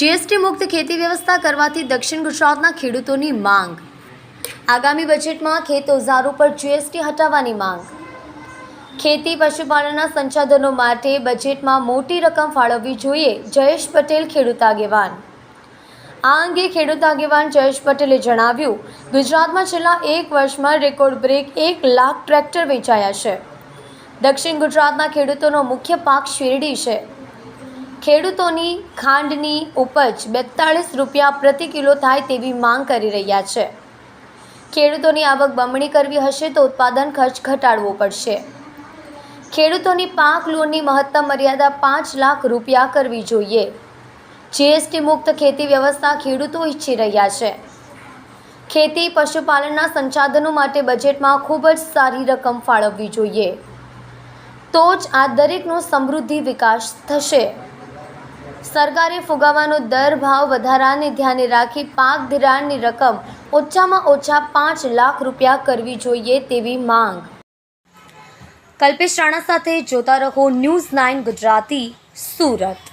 GST મુક્ત ખેતી વ્યવસ્થા કરવાથી દક્ષિણ ગુજરાતના ખેડૂતોની માંગ. આગામી બજેટમાં ખેત ઓઝારો પર જીએસટી હટાવવાની માંગ. ખેતી પશુપાલનના સંસાધનો માટે બજેટમાં મોટી રકમ ફાળવવી જોઈએ, જયેશ પટેલ ખેડૂત આગેવાન. આ અંગે ખેડૂત આગેવાન જયેશ પટેલે જણાવ્યું, ગુજરાતમાં છેલ્લા એક વર્ષમાં રેકોર્ડ બ્રેક એક લાખ ટ્રેક્ટર વેચાયા છે. દક્ષિણ ગુજરાતના ખેડૂતોનો મુખ્ય પાક શેરડી છે. ખેડૂતોની ખાંડની ઉપજ બેતાળીસ રૂપિયા પ્રતિ કિલો થાય તેવી માંગ કરી રહ્યા છે. ખેડૂતોની આવક બમણી કરવી હશે તો ઉત્પાદન ખર્ચ ઘટાડવો પડશે. ખેડૂતોની પાક લોનની મહત્તમ મર્યાદા પાંચ લાખ રૂપિયા કરવી જોઈએ. જીએસટી મુક્ત ખેતી વ્યવસ્થા ખેડૂતો ઈચ્છી રહ્યા છે. ખેતી પશુપાલનના સંસાધનો માટે બજેટમાં ખૂબ જ સારી રકમ ફાળવવી જોઈએ. તો જ આ દરેકનો સમૃદ્ધિ વિકાસ થશે. સરકારે ફુગાવાનો દર ભાવ વધારાને ધ્યાને રાખી પાક ધિરાણની રકમ ઓછામાં ઓછા પાંચ લાખ રૂપિયા કરવી જોઈએ તેવી માંગ. કલ્પેશ રાણા સાથે જોતા રહો ન્યૂઝ નાઇન ગુજરાતી, સુરત.